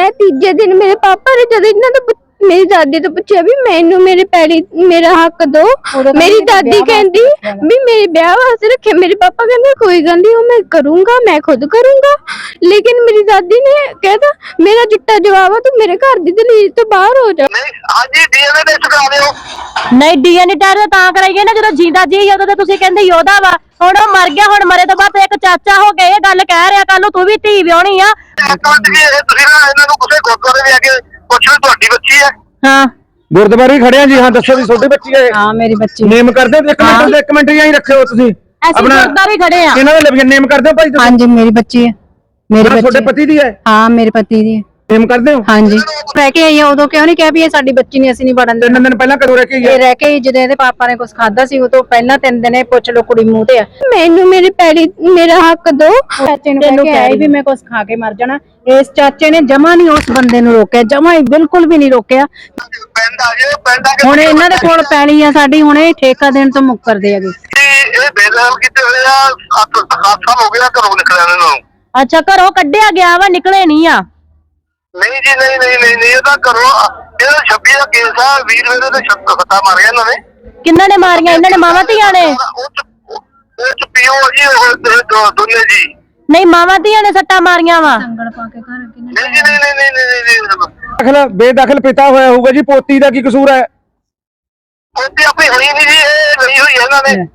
ਮੈਂ ਤੀਜੇ ਦਿਨ ਮੇਰੇ ਪਾਪਾ ਨੇ ਜਦ ਇਹਨਾਂ ਤੋਂ ਪੁੱਛ- ਮੇਰੀ ਦਾਦੀ ਤੋਂ ਪੁੱਛਿਆ ਵੀ ਮੈਨੂੰ ਮੇਰੇ ਪੈੜੀ ਮੇਰਾ ਹੱਕ ਦੋ। ਮੇਰੀ ਦਾਦੀ ਕਹਿੰਦੀ ਵੀ ਮੇਰੇ ਵਿਆਹ ਵਾਸਤੇ ਰੱਖਿਆ। ਮੇਰੇ ਪਾਪਾ ਕਹਿੰਦੇ ਕੋਈ ਗੱਲ ਨਹੀਂ ਉਹ ਮੈਂ ਕਰੂੰਗਾ ਮੈਂ ਖੁਦ ਕਰੂੰਗਾ। ਲੇਕਿਨ ਮੇਰੀ ਦਾਦੀ ਨੇ ਕਹਿਤਾ ਮੇਰਾ ਚਿੱਟਾ ਜਵਾਬ ਆ ਤੂੰ ਮੇਰੇ ਘਰ ਦੀ ਦਲੀਲ ਤੋਂ ਬਾਹਰ ਹੋ ਜਾ। ਨਹੀਂ ਹਾਂਜੀ ਡੀਐਨਏ ਟੈਸਟ ਕਰਾ ਦਿਓ। ਨਹੀਂ ਡੀਐਨਏ ਟੈਸਟ ਤਾਂ ਕਰਾਈਏ ਨਾ ਜਦੋਂ ਜਿੰਦਾ ਜੀ ਉਦੋਂ ਤਾਂ ਤੁਸੀਂ ਕਹਿੰਦੇ ਯੋਧਾ ਵਾ। ਹੁਣ ਉਹ ਮਰ ਗਿਆ ਹੁਣ ਮਰੇ ਤੋਂ ਬਾਅਦ ਇੱਕ ਚਾਚਾ ਹੋ ਕੇ ਇਹ ਗੱਲ ਕਹਿ ਰਿਹਾ ਕੱਲ ਨੂੰ ਤੂੰ ਵੀ ਧੀ ਵਿਆਹਣੀ ਆ। ਇੱਕ ਮਿੰਟ ਜੀ ਇਹ ਤੁਸੀਂ ਨਾ ਇਹਨਾਂ ਨੂੰ ਕਿਸੇ ਗੁਰਦੁਆਰੇ ਵੀ ਆ ਕੇ ਪੁੱਛ ਲਓ ਤੁਹਾਡੀ ਬੱਚੀ ਹੈ ਹਾਂ। ਗੁਰਦੁਆਰੇ ਹੀ ਖੜੇ ਆ ਜੀ ਹਾਂ ਦੱਸੋ ਵੀ ਛੋਟੀ ਬੱਚੀ ਹੈ ਹਾਂ ਮੇਰੀ ਬੱਚੀ। ਨੇਮ ਕਰਦੇ ਹੋ ਇੱਕ ਮਿੰਟ ਇੱਕ ਮਿੰਟ ਹੀ ਰੱਖਿਓ ਤੁਸੀਂ। ਅਸੀਂ ਗੁਰਦਾਰੇ ਖੜੇ ਆ। ਇਹਨਾਂ ਦੇ ਲਿਖ ਨੇਮ ਕਰਦੇ ਹੋ ਭਾਈ ਤੁਸੀਂ? ਹਾਂਜੀ ਮੇਰੀ ਬੱਚੀ ਹੈ ਮੇਰੀ ਆਹ ਤੁਹਾਡੇ ਬੱਚੀ ਪਤੀ ਦੀ ਹੈ ਹਾਂ ਮੇਰੇ ਪਤੀ ਦੀ ਹੈ। ਨੇਮ ਕਰਦੇ ਹੋ? ਹਾਂਜੀ। ਰਹਿ ਕੇ ਆਈ ਆ, ਉਦੋਂ ਕਿਉਂ ਨਹੀਂ ਕਿਹਾ ਵੀ ਇਹ ਸਾਡੀ ਬੱਚੀ ਨਹੀਂ ਅਸੀਂ ਨਹੀਂ ਵੜਨ ਦੇਣਾ। ਤਿੰਨ ਦਿਨ ਪਹਿਲਾਂ ਕਦੋਂ ਰਹਿ ਕੇ ਇਹ ਗਿਆ ਰਹਿ ਕੇ ਆਈ, ਜਦੋਂ ਇਹਦੇ ਪਾਪਾ ਨੇ ਕੁਝ ਖਾਦਾ ਸੀ ਉਹ ਤੋਂ ਪਹਿਲਾਂ ਤਿੰਨ ਦਿਨ ਇਹ ਪੁੱਛ ਲੋ ਕੁੜੀ ਮੂੰਹ ਤੇ ਆ। ਮੈਨੂੰ ਮੇਰੇ ਪੈੜੀ ਮੇਰਾ ਹੱਕ ਦੋ। ਚਾਚੇ ਨੂੰ ਕਹਿ ਕੇ ਆਈ ਵੀ ਮੈਂ ਕੁਝ ਖਾ ਕੇ ਮਰ ਜਾਣਾ। ਇਸ ਚਾਚੇ ਨੇ ਜਮਾ ਨਹੀਂ ਉਸ ਬੰਦੇ ਨੂੰ ਰੋਕਿਆ ਜਮਾ ਹੀ ਬਿਲਕੁਲ ਵੀ ਨਹੀਂ ਰੋਕਿਆ। ਪਿੰਡ ਆ ਜੇ ਪਿੰਡ ਆ ਕੇ ਹੁਣ ਇਹਨਾਂ ਦੇ ਕੋਲ ਪੈਣੀ ਆ ਸਾਡੀ ਹੁਣ ਇਹ ਠੇਕਾ ਦੇਣ ਤੋਂ ਮੁੱਕਰਦੇ ਹੈਗੇ। ਇਹ ਇਹ ਬੇਦਖਲ ਕੀਤੇ ਹੋਏ ਆ 7 ਸਾਲ ਹੋ ਗਏ ਆ ਘਰੋਂ ਨਿਕਲਿਆ ਇਹਨਾਂ ਨੂੰ। ਅੱਛਾ ਘਰੋਂ ਕੱਢਿਆ ਗਿਆ ਵਾ ਨਿਕਲੇ ਨਹੀਂ ਆ। ਨਹੀਂ ਜੀ ਨਹੀਂ ਨਹੀਂ ਨਹੀਂ ਨਹੀਂ ਇਹ ਤਾਂ ਘਰੋਂ ਇਹਦਾ 26 ਦਾ ਕੇਸ ਆ ਵੀਰ ਵੇਲੇ ਤੇ ਸ਼ਬਦ ਫਤਾ ਮਾਰਿਆ ਇਹਨਾਂ ਨੇ। ਕਿੰਨਾਂ ਨੇ ਮਾਰੀਆਂ? ਇਹਨਾਂ ਨੇ ਮਾਵਾਂ ਧੀਆਂ ਨੇ? ਉਹ ਚ ਉਹ ਚ ਪੀਓ ਜੀ ਉਹ ਦੋ- ਦੋਨੇ ਜੀ। ਨਹੀਂ ਮਾਵਾਂ ਧੀਆਂ ਨੇ ਸੱਟਾਂ ਮਾਰੀਆਂ ਵਾ। ਨਹੀਂ ਜੀ ਨਹੀਂ ਨਹੀਂ ਨਹੀਂ ਨਹੀਂ ਨਹੀਂ ਦਖਲ ਬੇਦਖਲ ਪਿਤਾ ਹੋਇਆ ਹੋਊਗਾ ਜੀ ਪੋਤੀ ਦਾ ਕੀ ਕਸੂਰ ਹੈ? ਉਹਦੀ ਆਪਣੀ ਹੋਈ ਨਹੀਂ ਜੀ ਇਹ ਲਈ ਹੋਈ ਹੈ ਇਹਨਾਂ ਨੇ।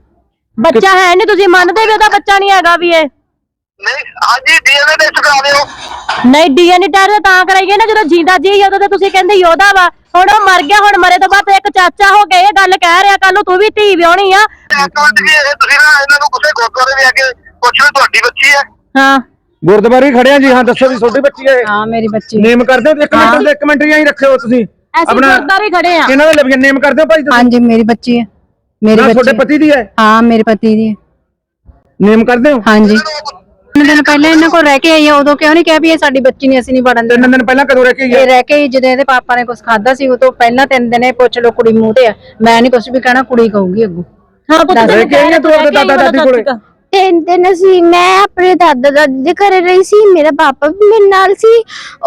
ਬੱਚਾ ਹੈ ਨਹੀਂ ਤੁਸੀਂ ਮੰਨਦੇ ਵੀ ਉਹਦਾ ਬੱਚਾ ਨਹੀਂ ਹੈਗਾ ਵੀ ਇਹ। ਨਹੀਂ ਹਾਂਜੀ ਡੀਐਨਏ ਟੈਸਟ ਕਰਾ ਦਿਓ ਨਹੀਂ ਡੀਐਨਏ ਟੈਸਟ ਤਾਂ ਕਰਾਈਏ ਨਾ ਜਦੋਂ ਜਿੰਦਾ ਜੀ ਉਦੋਂ ਤਾਂ ਤੁਸੀਂ ਕਹਿੰਦੇ ਯੋਧਾ ਵਾ। ਹੁਣ ਉਹ ਮਰ ਗਿਆ ਹੁਣ ਮਰੇ ਤੋਂ ਬਾਅਦ ਇੱਕ ਚਾਚਾ ਹੋ ਕੇ ਇਹ ਗੱਲ ਕਹਿ ਰਿਹਾ ਕੱਲ ਨੂੰ ਤੂੰ ਵੀ ਧੀ ਵਿਆਹਣੀ ਆ। ਇੱਕ ਮਿੰਟ ਜੀ ਇਹ ਤੁਸੀਂ ਨਾ ਇਹਨਾਂ ਨੂੰ ਕਿਸੇ ਗੁਰਦੁਆਰੇ ਵੀ ਆ ਕੇ ਪੁੱਛ ਲਓ ਤੁਹਾਡੀ ਬੱਚੀ ਹੈ। ਹਾਂ। ਗੁਰਦੁਆਰੇ ਹੀ ਖੜੇ ਆ ਜੀ ਹਾਂ ਦੱਸੋ ਵੀ ਛੋਟੀ ਬੱਚੀ ਹੈ। ਹਾਂ ਮੇਰੀ ਬੱਚੀ। ਨੇਮ ਕਰਦੇ ਹੋ ਇੱਕ ਮਿੰਟ ਇੱਕ ਮਿੰਟ ਹੀ ਰੱਖਿਓ ਤੁਸੀਂ। ਅਸੀਂ ਗੁਰਦਾਰੇ ਖੜੇ ਆ। ਇਹਨਾਂ ਦੇ ਲਿਖ ਨੇਮ ਕਰਦੇ ਹੋ ਭਾਈ ਤੁਸੀਂ। ਹਾਂਜੀ ਮੇਰੀ ਬੱਚੀ ਹੈ। ਮੇਰੀ ਆਹ ਤੁਹਾਡੇ ਬੱਚੀ ਪਤੀ ਦੀ ਹੈ। ਹਾਂ ਮੇਰੇ ਪਤੀ ਦੀ ਹੈ। ਨੇਮ ਕਰਦੇ ਹੋ ਹਾਂਜੀ। ਤਿੰਨ ਦਿਨ ਪਹਿਲਾਂ ਇਹਨਾਂ ਕੋਲ ਰਹਿ ਕੇ ਆਈ ਆ, ਉਦੋਂ ਕਿਉਂ ਨਹੀਂ ਕਿਹਾ ਵੀ ਇਹ ਸਾਡੀ ਬੱਚੀ ਨਹੀਂ ਅਸੀਂ ਨਹੀਂ ਵੜਨ ਦੇਣਾ। ਤਿੰਨ ਦਿਨ ਪਹਿਲਾਂ ਕਦੋਂ ਰਹਿ ਕੇ ਗਿਆ ਇਹ ਰਹਿ ਕੇ ਆਈ, ਜਦੋਂ ਇਹਦੇ ਪਾਪਾ ਨੇ ਕੁਝ ਖਾਦਾ ਸੀ ਉਹ ਤੋਂ ਪਹਿਲਾਂ ਤਿੰਨ ਦਿਨ ਇਹ ਪੁੱਛ ਲੋ ਕੁੜੀ ਮੂੰਹ ਤੇ ਆ। ਮੈਂ ਨਹੀਂ ਕੁਝ ਵੀ ਕਹਿਣਾ ਕੁੜੀ ਕਹੂਗੀ ਅੱਗੋਂ। ਹਾਂ ਪੁੱਤ ਰਹਿ ਕੇ ਆਈ ਆ ਤੂੰ ਆਪਣੇ ਦਾਦਾ ਦਾਦੀ ਕੋਲੇ? ਤਿੰਨ ਦਿਨ ਅਸੀਂ ਮੈਂ ਆਪਣੇ ਦਾਦਾ ਦਾਦੀ ਦੇ ਘਰੇ ਰਹੀ ਸੀ ਮੇਰਾ ਪਾਪਾ ਵੀ ਮੇਰੇ ਨਾਲ ਸੀ।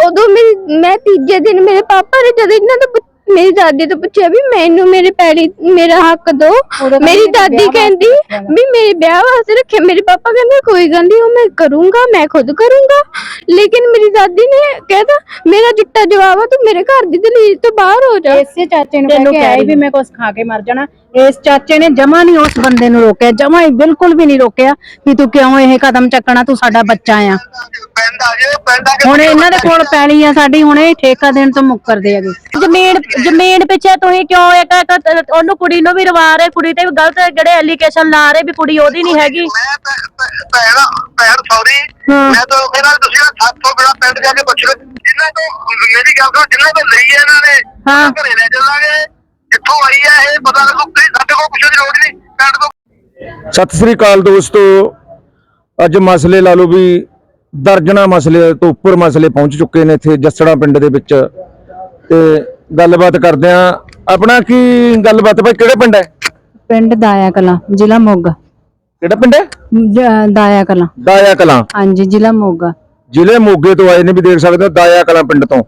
ਉਦੋਂ ਮੇਰੀ ਮੈਂ ਤੀਜੇ ਦਿਨ ਮੇਰੇ ਪਾਪਾ ਨੇ ਜਦ ਇਹਨਾਂ ਤੋਂ ਪੁੱਛ- ਮੇਰੀ ਦਾਦੀ ਤੋਂ ਪੁੱਛਿਆ ਵੀ ਮੈਨੂੰ ਮੇਰੇ ਪੈੜੀ ਮੇਰਾ ਹੱਕ ਦੋ। ਮੇਰੀ ਦਾਦੀ ਕਹਿੰਦੀ ਵੀ ਮੇਰੇ ਵਿਆਹ ਵਾਸਤੇ ਰੱਖਿਆ। ਮੇਰੇ ਪਾਪਾ ਕਹਿੰਦੇ ਕੋਈ ਗੱਲ ਨਹੀਂ ਉਹ ਮੈਂ ਕਰੂੰਗਾ ਮੈਂ ਖੁਦ ਕਰੂੰਗਾ। ਲੇਕਿਨ ਮੇਰੀ ਦਾਦੀ ਨੇ ਕਹਿਤਾ ਮੇਰਾ ਚਿੱਟਾ ਜਵਾਬ ਆ ਤੂੰ ਮੇਰੇ ਘਰ ਦੀ ਦਲੀਲ ਤੋਂ ਬਾਹਰ ਹੋ ਜਾ। ਇਸੇ ਚਾਚੇ ਨੂੰ ਕਹਿ ਕੇ ਆਈ ਵੀ ਮੈਂ ਕੁਝ ਖਾ ਕੇ ਮਰ ਜਾਣਾ। ਇਸ ਚਾਚੇ ਨੇ ਜਮਾ ਨਹੀਂ ਉਸ ਬੰਦੇ ਨੂੰ ਰੋਕਿਆ ਜਮਾ ਹੀ ਬਿਲਕੁਲ ਵੀ ਨਹੀਂ ਰੋਕਿਆ ਵੀ ਤੂੰ ਕਿਉਂ ਇਹ ਕਦਮ ਚੱਕਣਾ ਤੂੰ ਸਾਡਾ ਬੱਚਾ ਆ। ਪਿੰਡ ਆ ਜੇ ਪਿੰਡ ਆ ਕੇ ਹੁਣ ਇਹਨਾਂ ਦੇ ਕੋਲ ਪੈਣੀ ਆ ਸਾਡੀ ਹੁਣ ਇਹ ਠੇਕਾ ਦੇਣ ਤੋਂ ਮੁੱਕਰਦੇ ਹੈਗੇ ਜ਼ਮੀਨ ਜ਼ਮੀਨ ਪਿੱਛੇ ਤੁਸੀਂ ਕਿਉਂ ਇੱਕ ਇੱਕ ਉਹਨੂੰ ਕੁੜੀ ਨੂੰ ਵੀ ਰਵਾ ਰਹੇ ਕੁੜੀ ਤੇ ਵੀ ਗਲਤ ਜਿਹੜੇ ਐਲੀਗੇਸ਼ਨ ਲਾ ਰਹੇ ਵੀ ਕੁੜੀ ਉਹਦੀ ਨਹੀਂ ਹੈਗੀ। ਮੈਂ ਭੈਣ ਭੈਣ ਸੌਰੀ। ਮੈਂ ਤਾਂ ਕਹਿੰਦਾ ਤੁਸੀਂ ਸਾਥੋਂ ਬੜਾ ਪਿੰਡ ਜਾ ਕੇ ਪੁੱਛ ਲਓ। ਜਿਨ੍ਹਾਂ ਤੋਂ ਮੇਰੀ ਗੱਲ ਸੁਣੋ ਜਿਨ੍ਹਾਂ ਤੋਂ ਲਈ ਇਹਨਾਂ ਨੇ। ਘਰੇ ਲੈ ਚੱਲਾਂਗੇ। ਕਿੱਥੋਂ ਆਈ ਹੈ ਇਹ? ਪਤਾ ਲੱਗੂ ਤੁਸੀਂ ਸਾਡੇ ਕੋਲ ਪੁੱਛਣ ਦੀ ਲੋੜ ਨਹੀਂ। ਪਿੰਡ ਤੋਂ ਸਤਿ ਸ੍ਰੀ ਅਕਾਲ ਦੋਸਤੋ। ਅੱਜ ਮਸਲੇ ਲਾ ਲਓ ਵੀ ਦਰਜਨਾ ਮਸਲੇ ਤੋਂ ਉੱਪਰ ਮਸਲੇ ਪਹੁੰਚ ਚੁੱਕੇ ਨੇ ਇੱਥੇ ਜੱਸੜਾ ਪਿੰਡ ਦੇ ਵਿੱਚ। ਤੇ ਗੱਲਬਾਤ ਕਰਦੇ ਆ ਆਪਣਾ ਕੀ ਗੱਲਬਾਤ ਭਾਈ ਕਿਹੜੇ ਪਿੰਡ ਹੈ? ਪਿੰਡ ਦਾਇਆ ਕਲਾਂ ਜ਼ਿਲ੍ਹਾ ਮੋਗਾ। ਕਿਹੜਾ ਪਿੰਡ ਹੈ? ਜ- ਦਾਇਆ ਕਲਾਂ ਦਾਇਆ ਕਲਾਂ ਹਾਂਜੀ ਜ਼ਿਲ੍ਹਾ ਮੋਗਾ। ਜ਼ਿਲ੍ਹੇ ਮੋਗੇ ਤੋਂ ਆਏ ਨੇ ਵੀ ਦੇਖ ਸਕਦੇ ਹੋ ਦਾਇਆ ਕਲਾਂ ਪਿੰਡ ਤੋਂ।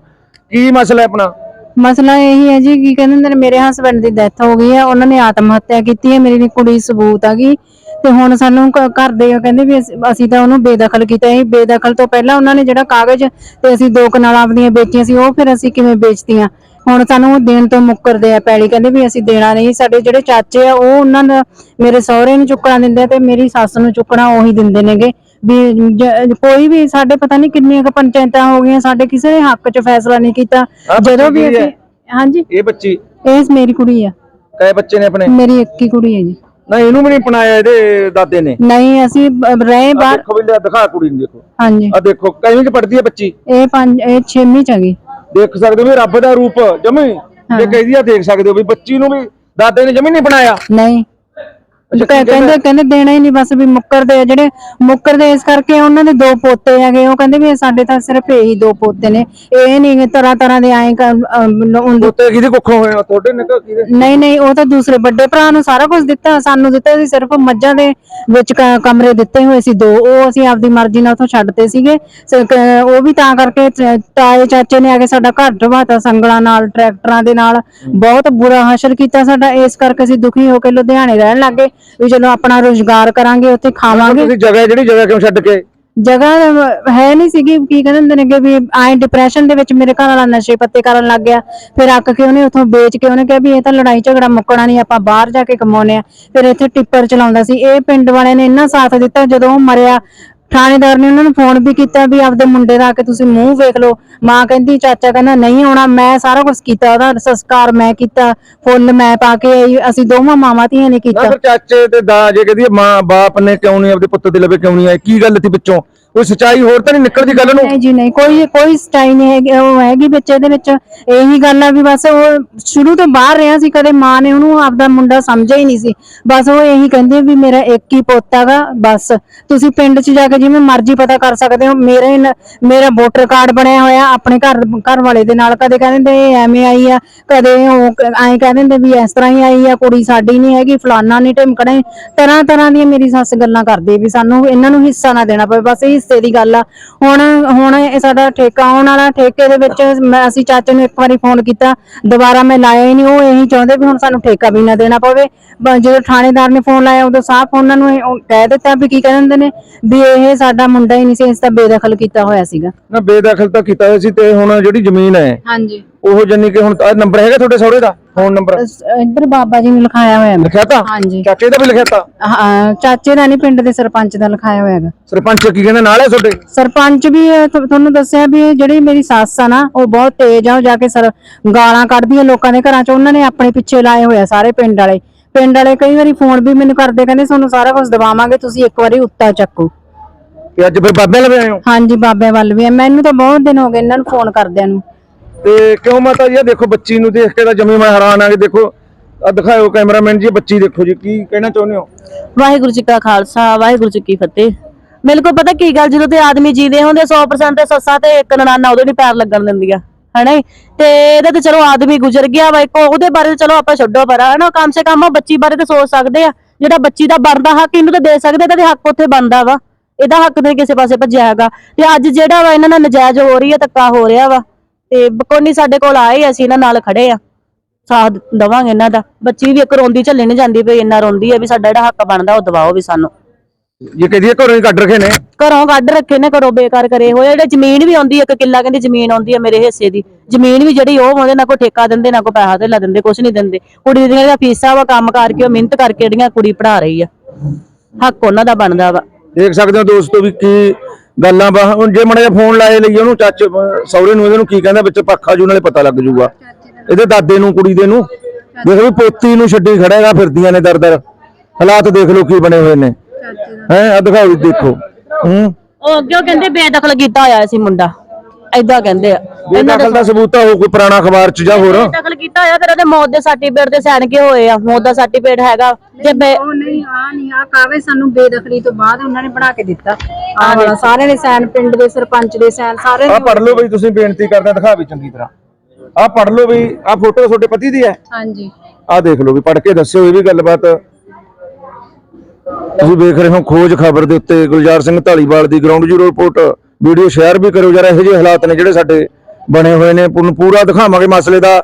ਕੀ ਮਸਲਾ ਹੈ ਆਪਣਾ? ਮਸਲਾ ਇਹੀ ਹੈ ਜੀ, ਕੀ ਕਹਿੰਦੇ ਨੇ, ਮੇਰੇ ਹਸਬੰਡ ਦੀ ਡੈਥ ਹੋ ਗਈ ਹੈ, ਉਹਨਾਂ ਨੇ ਆਤਮ ਹੱਤਿਆ ਕੀਤੀ ਹੈ, ਮੇਰੀ ਕੁੜੀ ਸਬੂਤ ਆ ਗਈ। ਤੇ ਹੁਣ ਸਾਨੂੰ ਘਰ ਦੇ ਕਹਿੰਦੇ ਵੀ ਅਸੀਂ- ਤਾਂ ਉਹਨੂੰ ਬੇਦਖਲ ਕੀਤਾ ਸੀ ਬੇਦਖਲ ਤੋਂ ਪਹਿਲਾਂ ਉਹਨਾਂ ਨੇ ਜਿਹੜਾ ਕਾਗਜ਼ ਤੇ ਅਸੀਂ ਦੋ ਕਨਾਲਾਂ ਆਪਣੀਆਂ ਵੇਚੀਆਂ ਸੀ, ਉਹ ਫਿਰ ਅਸੀਂ ਕਿਵੇਂ ਵੇਚਤੀਆਂ? ਹੁਣ ਸਾਨੂੰ ਉਹ ਦੇਣ ਤੋਂ ਮੁੱਕਰਦੇ ਆ ਪੈਲੀ। ਕਹਿੰਦੇ ਵੀ ਅਸੀਂ ਦੇਣਾ ਨਹੀਂ, ਸਾਡੇ ਜਿਹੜੇ ਚਾਚੇ ਆ, ਉਹ ਉਹਨਾਂ ਦਾ ਮੇਰੇ ਸਹੁਰੇ ਨੂੰ ਚੁੱਕਣਾ ਦਿੰਦੇ ਤੇ ਮੇਰੀ ਸੱਸ ਨੂੰ ਚੁੱਕਣਾ ਉਹੀ ਦਿੰਦੇ ਨੇਗੇ। ਵੀ ਜ- ਕੋਈ ਵੀ ਸਾਡੇ ਪਤਾ ਨਹੀਂ ਕਿੰਨੀਆਂ ਕੁ ਪੰਚਾਇਤਾਂ ਹੋ ਗਈਆਂ ਸਾਡੇ ਕਿਸੇ ਨੇ ਹੱਕ 'ਚ ਫੈਸਲਾ ਨਹੀਂ ਕੀਤਾ। ਆਹ ਬੱਚੀ ਜਦੋਂ ਵੀ ਕਿਹਦੀ ਹੈ? ਅਸੀਂ ਹਾਂਜੀ। ਇਹ ਬੱਚੀ? ਇਹ ਮੇਰੀ ਕੁੜੀ ਆ। ਕਹੇ ਬੱਚੇ ਨੇ ਆਪਣੇ? ਮੇਰੀ ਇੱਕ ਹੀ ਕੁੜੀ ਹੈ ਜੀ। ਨਾ ਇਹਨੂੰ ਵੀ ਨਹੀਂ ਪਣਾਇਆ ਇਹਦੇ ਦਾਦੇ ਨੇ? ਨਹੀਂ ਅਸੀਂ ਬ- ਰਹੇ ਆਹ ਬਾਹਰ ਦੇਖੋ ਵੀ ਲਿਆ ਦਿਖਾ ਕੁੜੀ ਨੂੰ ਦੇਖੋ। ਹਾਂਜੀ। ਆ ਦੇਖੋ ਕਿਵੇਂ ਕਿ ਪੜਦੀ ਹੈ ਬੱਚੀ? ਇਹ ਪੰਜ ਇਹ 6ਵੀਂ ਚ ਆ ਗਈ ਦੇਖ ਸਕਦੇ ਹੋ ਵੀ ਰੱਬ ਦਾ ਰੂਪ ਜਮੀ? ਜੇ ਕਹਿੰਦੀ ਆ ਦੇਖ ਸਕਦੇ ਹੋ ਵੀ ਬੱਚੀ ਨੂੰ ਵੀ ਦਾਦੇ ਨੇ ਜਮੀ ਨਹੀਂ ਬਣਾਇਆ ਨਹੀਂ। ਕਹਿ- ਕਹਿੰਦਾ? ਕਹਿੰਦੇ ਦੇਣਾ ਹੀ ਨਹੀਂ ਬਸ ਵੀ ਮੁੱਕਰਦੇ ਆ ਜਿਹੜੇ ਮੁੱਕਰਦੇ ਇਸ ਕਰਕੇ ਉਹਨਾਂ ਦੇ ਦੋ ਪੋਤੇ ਹੈਗੇ ਉਹ ਕਹਿੰਦੇ ਵੀ ਸਾਡੇ ਤਾਂ ਸਿਰਫ ਇਹੀ ਦੋ ਪੋਤੇ ਨੇ। ਇਹ ਨਹੀਂ ਤਰ੍ਹਾਂ ਤਰ੍ਹਾਂ ਦੇ ਆਏ ਪੁੱਤੇ ਕਿਹਦੇ ਕੁੱਖੋਂ ਹੋਏ ਆ? ਤੁਹਾਡੇ ਨੇ ਕਿ ਕਿਹਦੇ? ਨਹੀਂ ਨਹੀਂ ਉਹ ਤਾਂ ਦੂਸਰੇ ਵੱਡੇ ਭਰਾ ਨੂੰ ਸਾਰਾ ਕੁਝ ਦਿੱਤਾ। ਸਾਨੂੰ ਦਿੱਤਾ ਸੀ ਸਿਰਫ ਮੱਝਾਂ ਦੇ ਵਿੱਚ ਕ- ਕਮਰੇ ਦਿੱਤੇ ਹੋਏ ਸੀ ਦੋ। ਉਹ ਅਸੀਂ ਆਪਦੀ ਮਰਜ਼ੀ ਨਾਲ ਉੱਥੋਂ ਛੱਡਤੇ ਸੀਗੇ। ਸ- ਕ- ਉਹ ਵੀ ਤਾਂ ਕਰਕੇ ਚ- ਤਾਏ ਚਾਚੇ ਨੇ ਆ ਕੇ ਸਾਡਾ ਘਰ ਢਵਾਤਾ ਸੰਗਲਾਂ ਨਾਲ ਟਰੈਕਟਰਾਂ ਦੇ ਨਾਲ। ਬਹੁਤ ਬੁਰਾ ਹਾਸ਼ਰ ਕੀਤਾ ਸਾਡਾ। ਇਸ ਕਰਕੇ ਅਸੀਂ ਦੁਖੀ ਹੋ ਕੇ ਲੁਧਿਆਣੇ ਰਹਿਣ ਲੱਗੇ ਵੀ ਚਲੋ ਆਪਣਾ ਰੋਜ਼ਗਾਰ ਕਰਾਂਗੇ ਉੱਥੇ ਖਾਵਾਂਗੇ। ਤੁਸੀਂ ਜਗ੍ਹਾ ਜਿਹੜੀ ਜਗ੍ਹਾ ਕਿਉਂ ਛੱਡ ਕੇ? ਜਗ੍ਹਾ ਹੈ ਨਹੀਂ ਸੀਗੀ ਕੀ ਕਹਿੰਦੇ ਹੁੰਦੇ ਨੇਗੇ ਵੀ ਆਏ ਡਿਪਰੈਸ਼ਨ ਦੇ ਵਿੱਚ ਮੇਰੇ ਘਰ ਵਾਲਾ ਨਸ਼ੇ ਪੱਤੇ ਕਰਨ ਲੱਗ ਗਿਆ। ਫਿਰ ਅੱਕ ਕੇ ਉਹਨੇ ਉੱਥੋਂ ਵੇਚ ਕੇ ਉਹਨੇ ਕਿਹਾ ਵੀ ਇਹ ਤਾਂ ਲੜਾਈ ਝਗੜਾ ਮੁੱਕਣਾ ਨਹੀਂ ਆਪਾਂ ਬਾਹਰ ਜਾ ਕੇ ਕਮਾਉਨੇ ਆ ਫਿਰ ਇੱਥੇ ਟਿੱਪਰ ਚਲਾਉਂਦਾ ਸੀ। ਇਹ ਪਿੰਡ ਵਾਲਿਆਂ ਨੇ ਇੰਨਾ ਸਾਥ ਦਿੱਤਾ ਜਦੋਂ ਉਹ ਮਰਿਆ ਥਾਣੇਦਾਰ ਨੇ ਉਹਨਾਂ ਨੂੰ ਫੋਨ ਵੀ ਕੀਤਾ ਵੀ ਆਪਦੇ ਮੁੰਡੇ ਦਾ ਆ ਕੇ ਤੁਸੀਂ ਮੂੰਹ ਵੇਖ ਲਓ। ਮਾਂ ਕਹਿੰਦੀ ਚਾਚਾ ਕਹਿੰਦਾ ਨਹੀਂ ਆਉਣਾ ਮੈਂ ਸਾਰਾ ਕੁਝ ਕੀਤਾ ਉਹਦਾ ਸੰਸਕਾਰ ਮੈਂ ਕੀਤਾ ਫੁੱਲ ਮੈਂ ਪਾ ਕੇ ਆਈ ਅਸੀਂ ਦੋਵਾਂ ਮਾਵਾਂ ਧੀਆਂ ਨੇ ਨਾ ਕੀਤਾ। ਫਿਰ ਚਾਚੇ ਤੇ ਦਾ ਜੇ ਕਹਦੀ ਮਾਂ ਬਾਪ ਨੇ ਕਿਉਂ ਨਹੀਂ ਆਪਦੇ ਪੁੱਤ ਦੇ ਲਵੇ ਕਿਉਂ ਨਹੀਂ ਆਏ? ਕੀ ਗੱਲ ਸੀ ਵਿੱਚੋਂ ਕੋਈ ਸਚਾਈ ਹੋਰ ਤਾਂ ਨਹੀਂ ਨਿਕਲਦੀ ਗੱਲ ਨੂੰ? ਨਹੀਂ ਜੀ, ਨਹੀਂ, ਕੋਈ ਕੋਈ ਸਟਾਈ ਨਹੀਂ ਹੈਗੀ, ਉਹ ਹੈਗੀ ਵਿੱਚ, ਇਹਦੇ ਵਿੱਚ ਇਹੀ ਗੱਲ ਆ ਵੀ ਬਸ ਉਹ ਸ਼ੁਰੂ ਤੋਂ ਬਾਹਰ ਰਿਹਾ ਸੀ, ਕਦੇ ਮਾਂ ਨੇ ਉਹਨੂੰ ਆਪਦਾ ਮੁੰਡਾ ਸਮਝਿਆ ਹੀ ਨਹੀਂ ਸੀ। ਬਸ ਉਹ ਇਹੀ ਕਹਿੰਦੇ ਵੀ ਮੇਰਾ ਇੱਕ ਹੀ ਪੁੱਤ ਹੈਗਾ, ਬਸ। ਤੁਸੀਂ ਪਿੰਡ 'ਚ ਜਾ ਕੇ ਜਿਵੇਂ ਮਰਜ਼ੀ ਪਤਾ ਕਰ ਸਕਦੇ ਹੋ, ਮੇਰੇ ਨ- ਮੇਰਾ ਵੋਟਰ ਕਾਰਡ ਬਣਿਆ ਹੋਇਆ, ਆਪਣੇ ਘਰ ਘਰ ਵਾਲੇ ਦੇ ਨਾਲ ਕਦੇ ਕਹਿੰਦੇ ਇਹ ਐਵੇਂ ਆਈ ਆ, ਕਦੇ ਉਹ ਐਂ ਕਹਿ ਦਿੰਦੇ ਵੀ ਇਸ ਤਰ੍ਹਾਂ ਹੀ ਆਈ ਆ, ਕੁੜੀ ਸਾਡੀ ਨਹੀਂ ਹੈਗੀ, ਫਲਾਨਾ ਨਹੀਂ ਢਿਮਕਣਾ ਨੀ। ਤਰ੍ਹਾਂ ਤਰ੍ਹਾਂ ਦੀਆਂ ਮੇਰੀ ਸੱਸ ਗੱਲਾਂ ਕਰਦੀ ਵੀ ਸਾਨੂੰ ਇਹਨਾਂ ਨੂੰ ਹਿੱਸਾ ਨਾ ਦੇਣਾ ਪਵੇ, ਬਸ ਇਹ ਹਿੱਸੇ ਦੀ ਗੱਲ ਆ। ਹੁਣ ਹੁਣ ਇਹ ਸਾਡਾ ਠੇਕਾ ਆਉਣ ਵਾਲਾ ਠੇਕੇ ਦੇ ਵਿੱਚ ਮੈਂ ਅਸੀਂ ਚਾਚੇ ਨੂੰ ਇੱਕ ਵਾਰੀ ਫੋਨ ਕੀਤਾ। ਦੁਬਾਰਾ ਮੈਂ ਲਾਇਆ ਹੀ ਨਹੀਂ ਉਹ ਇਹੀ ਚਾਹੁੰਦੇ ਵੀ ਹੁਣ ਸਾਨੂੰ ਠੇਕਾ ਵੀ ਨਾ ਦੇਣਾ ਪਵੇ। ਬ- ਜਦੋਂ ਥਾਣੇਦਾਰ ਨੇ ਫੋਨ ਲਾਇਆ ਉਦੋਂ ਸਾਫ਼ ਉਹਨਾਂ ਨੂੰ ਇਹ- ਉਹ ਕਹਿ ਦਿੱਤਾ ਵੀ ਕੀ ਕਹਿੰਦੇ ਨੇ ਵੀ ਇਹ ਸਾਡਾ ਮੁੰਡਾ ਹੀ ਨਹੀਂ ਸੀ ਇਸ ਤਾਂ ਬੇਦਖਲ ਕੀਤਾ ਹੋਇਆ ਸੀਗਾ। ਨਾ ਬੇਦਖਲ ਤਾਂ ਕੀਤਾ ਹੋਇਆ ਸੀ ਤੇ ਹੁਣ ਜਿਹੜੀ ਜ਼ਮੀਨ ਹੈ ਹਾਂਜੀ। ਉਹ ਜੰਨੀ ਕਿ ਹੁਣ ਤਾਂ ਨੰਬਰ ਹੈਗਾ ਤੁਹਾਡੇ ਸਹੁਰੇ ਦਾ? Phone number? ਇੱਧਰ ਬਾਬਾ ਜੀ ਨੇ ਲਿਖਾਇਆ ਹੋਇਆ ਮੈਂ ਲਿਖਿਆ ਤਾਂ? ਹਾਂਜੀ। ਚਾਚੇ ਦਾ ਵੀ ਲਿਖਿਆ ਤਾਂ? ਹਾਂ ਚਾਚੇ ਦਾ ਨਹੀਂ ਪਿੰਡ ਦੇ ਸਰਪੰਚ ਦਾ ਲਿਖਾਇਆ ਹੋਇਆ ਹੈਗਾ। ਸਰਪੰਚ ਕੀ ਕਹਿੰਦਾ? ਨਾਲ ਹੈ ਤੁਹਾਡੇ? ਸਰਪੰਚ ਵੀ ਇਹ ਤੁ- ਤੁਹਾਨੂੰ ਦੱਸਿਆ ਵੀ ਇਹ ਜਿਹੜੀ ਮੇਰੀ ਸੱਸ ਆ ਨਾ ਉਹ ਬਹੁਤ ਤੇਜ਼ ਆ ਉਹ ਜਾ ਕੇ ਸਰ ਗਾਲਾਂ ਕੱਢਦੀ ਆ ਲੋਕਾਂ ਦੇ ਘਰਾਂ 'ਚ। ਉਹਨਾਂ ਨੇ ਆਪਣੇ ਪਿੱਛੇ ਲਾਏ ਹੋਇਆ ਸਾਰੇ ਪਿੰਡ ਵਾਲੇ। ਪਿੰਡ ਵਾਲੇ ਕਈ ਵਾਰੀ ਫੋਨ ਵੀ ਮੈਨੂੰ ਕਰਦੇ ਕਹਿੰਦੇ ਤੁਹਾਨੂੰ ਸਾਰਾ ਕੁਝ ਦਵਾਵਾਂਗੇ ਤੁਸੀਂ ਇੱਕ ਵਾਰੀ ਉੱਤਾ ਚੱਕੋ। ਤੇ ਅੱਜ ਫਿਰ ਬਾਬੇ ਲਵੇ ਆਏ ਹੋ? ਹਾਂਜੀ ਬਾਬੇ ਵੱਲ ਵੀ ਆ। ਮੈਨੂੰ ਤਾਂ ਬਹੁਤ ਦਿਨ ਹੋ ਗਏ ਇਹਨਾਂ ਨੂੰ ਫੋਨ ਕਰਦਿਆਂ ਨੂੰ। ਤੇ ਕਿਉਂ ਮਾਤਾ ਜੀ? ਆਹ ਦੇਖੋ ਬੱਚੀ ਨੂੰ ਦੇਖ ਕੇ ਤਾਂ ਜਮੀ ਮੈਂ ਹੈਰਾਨ ਆ ਕਿ ਦੇਖੋ ਆ ਦਿਖਾਓ ਕੈਮਰਾਮੈਨ ਜੀ ਬੱਚੀ ਦੇਖੋ ਜੀ, ਕੀ ਕਹਿਣਾ ਚਾਹੁੰਦੇ ਹੋ? ਵਾਹਿਗੁਰੂ ਜੀ ਕਾ ਖਾਲਸਾ, ਵਾਹਿਗੁਰੂ ਜੀ ਕੀ ਫਤਿਹ। ਮੇਰੇ ਕੋਲ ਪਤਾ ਕੀ ਗੱਲ, ਜਦੋਂ ਤੇ ਆਦਮੀ ਜੀਦੇ ਹੁੰਦੇ 100% ਤੇ ਸੱਸਾਂ ਤੇ ਇੱਕ ਨਨਾਨਾ ਉਦੋਂ ਨਹੀਂ ਪੈਰ ਲੱਗਣ ਦਿੰਦੀਆਂ, ਹਨਾ ਤੇ ਇਹਦਾ ਤੇ ਚਲੋ ਆਦਮੀ ਗੁਜ਼ਰ ਗਿਆ ਵਾ ਇੱਕ, ਉਹਦੇ ਬਾਰੇ ਚਲੋ ਆਪਾਂ ਛੱਡੋ ਪਰ, ਹਨਾ? ਕਮ ਸੇ ਕਮ ਬੱਚੀ ਬਾਰੇ ਤਾਂ ਸੋਚ ਸਕਦੇ ਆ। ਜਿਹੜਾ ਬੱਚੀ ਦਾ ਬਣਦਾ ਹੱਕ ਇਹਨੂੰ ਤਾਂ ਦੇ ਸਕਦੇ ਇਹਦਾ ਹੱਕ ਉੱਥੇ ਬਣਦਾ ਵਾ। ਇਹਦਾ ਹੱਕ ਤੇ ਕਿਸੇ ਪਾਸੇ ਭੱਜਿਆ ਹੈਗਾ। ਤੇ ਅੱਜ ਜਿਹੜਾ ਵਾ ਇਹਨਾਂ ਨਾਲ ਨਜਾਇਜ਼ ਹੋ ਰਹੀ ਹੈ, ਧੱਕਾ ਹੋ ਰਿਹਾ ਵਾ। ਤੇ ਬਕੋਨੀ ਸਾਡੇ ਕੋਲ ਆਏ ਅਸੀਂ ਇਹਨਾਂ ਨਾਲ ਖੜੇ ਆ। ਸਾਥ ਦਵਾਂਗੇ ਇਹਨਾਂ ਦਾ। ਬੱਚੀ ਵੀ ਇੱਕ ਰੋਂਦੀ ਝੱਲੇ ਨਹੀਂ ਜਾਂਦੀ ਪਈ ਇੰਨਾ ਰੋਂਦੀ ਹੈ ਵੀ ਸਾਡਾ ਜਿਹੜਾ ਹੱਕ ਬਣਦਾ ਉਹ ਦਵਾਓ ਵੀ ਸਾਨੂੰ। ਇਹ ਕਹਦੀ ਘਰੋਂ ਹੀ ਕੱਢ ਰਖੇ ਨੇ? ਘਰੋਂ ਕੱਢ ਰੱਖੇ ਨੇ ਘਰੋਂ ਬੇਕਾਰ ਕਰੇ ਹੋਏ ਜਿਹੜੇ ਜ਼ਮੀਨ ਵੀ ਆਉਂਦੀ ਇੱਕ ਕਿੱਲਾ ਕਹਿੰਦੀ ਜ਼ਮੀਨ ਆਉਂਦੀ ਹੈ ਮੇਰੇ ਹਿੱਸੇ ਦੀ। ਜ਼ਮੀਨ ਵੀ ਜਿਹੜੀ ਉਹ ਉਹਦੇ ਨਾ ਕੋਈ ਠੇਕਾ ਦਿੰਦੇ ਨਾ ਕੋਈ ਪੈਸਾ ਧੇਲਾ ਦਿੰਦੇ ਕੁਝ ਨਹੀਂ ਦਿੰਦੇ। ਕੁੜੀ ਦੀਆਂ ਫੀਸਾਂ ਵਾ ਕੰਮ ਕਰਕੇ ਉਹ ਮਿਹਨਤ ਕਰਕੇ ਜਿਹੜੀਆਂ ਕੁੜੀ ਪੜਾ ਰਹੀ ਆ। ਹੱਕ ਉਹਨਾਂ ਦਾ ਬਣਦਾ ਵਾ। ਦੇਖ ਸਕਦੇ ਹੋ ਦੋਸਤੋ ਵੀ ਕੀ ਗੱਲਾਂ ਬਾ ਹੁਣ ਜੇ ਮੜਾ ਫੋਨ ਲਾਏ ਲਈ ਉਹਨੂੰ ਚਾਚੇ ਸਹੁਰੇ ਨੂੰ ਇਹਦੇ ਨੂੰ ਕੀ ਕਹਿੰਦਾ ਵਿੱਚ ਪੱਖਾ ਜੂ ਨਾਲੇ ਪਤਾ ਲੱਗ ਜੂਗਾ। ਇਹਦੇ ਦਾਦੇ ਨੂੰ ਕੁੜੀ ਦੇ ਨੂੰ। ਦੇਖ ਵੀ ਪੋਤੀ ਨੂੰ ਛੱਡੀ ਖੜੇਗਾ ਫਿਰਦੀਆਂ ਨੇ ਦਰ ਦਰ ਹਾਲਾਤ ਦੇਖ ਲਓ ਕੀ ਬਣੇ ਹੋਏ ਨੇ। ਹੈ ਆ ਦਿਖਾਓ ਦੇਖੋ। ਹੂੰ। ਉਹ ਅੱਗੇ ਉਹ ਕਹਿੰਦੇ ਬੇਦਖਲ ਕੀਤਾ ਹੋਇਆ ਸੀ ਮੁੰਡਾ। ਐਦਾਂ ਕਹਿੰਦੇ ਆ। ਬੇਦਖਲ ਦਾ ਸਬੂਤ ਤਾਂ ਹੋ ਕੋਈ ਪੁਰਾਣਾ ਅਖਬਾਰ ਚ ਜਾਂ ਹੋਰ? ਬੇਦਖਲ ਕੀਤਾ ਹੋਇਆ ਫਿਰ ਉਹਦੇ ਮੌਤ ਦੇ ਸਰਟੀਫਿਕੇਟ ਤੇ ਸਾਈਨ ਕੇ ਹੋਏ ਆ? ਮੌਤ ਦਾ ਸਰਟੀਫਿਕੇਟ ਹੈਗਾ। ਜੇ ਉਹ ਨਹੀਂ ਆ ਨਹੀਂ ਆ ਕਾਵੇ ਸਾਨੂੰ ਬੇਦਖਲੀ ਤੋਂ ਬਾਅਦ ਉਹਨਾਂ ਨੇ ਬਣਾ ਕੇ ਦਿੱਤਾ। ਆ ਵਾਲਾ ਸਾਰੇ ਦੇ ਸੈਨ ਪਿੰਡ ਦੇ ਸਰਪੰਚ ਦੇ ਸੈਨ ਸਾਰੇ ਆ ਪੜ ਲਓ ਬਈ ਤੁਸੀਂ ਬੇਨਤੀ ਕਰਦੇ ਦਿਖਾ ਵੀ ਚੰਗੀ ਤਰ੍ਹਾਂ। ਆ ਪੜ ਲਓ ਬਈ ਆ ਫੋਟੋ ਤੁਹਾਡੇ ਪਤੀ ਦੀ ਹੈ? ਹਾਂਜੀ। ਆ ਦੇਖ ਲਓ ਵੀ ਪੜ ਕੇ ਦੱਸਿਓ ਇਹ ਵੀ ਗੱਲਬਾਤ। ਤੁਸੀਂ ਵੇਖ ਰਹੇ ਹੋ ਖੋਜ ਖਬਰ ਦੇ ਉੱਤੇ ਗੁਲਜ਼ਾਰ ਸਿੰਘ ਢਾਲੀਵਾਲ ਦੀ ground zero report video share ਵੀ ਕਰੋ ਜਰਾ ਇਹੋ ਜਿਹੇ ਹਾਲਾਤ ਨੇ ਜਿਹੜੇ ਸਾਡੇ ਬਣੇ ਹੋਏ ਨੇ। ਪੂਰਾ ਦਿਖਾਵਾਂਗੇ ਮਸਲੇ ਦਾ।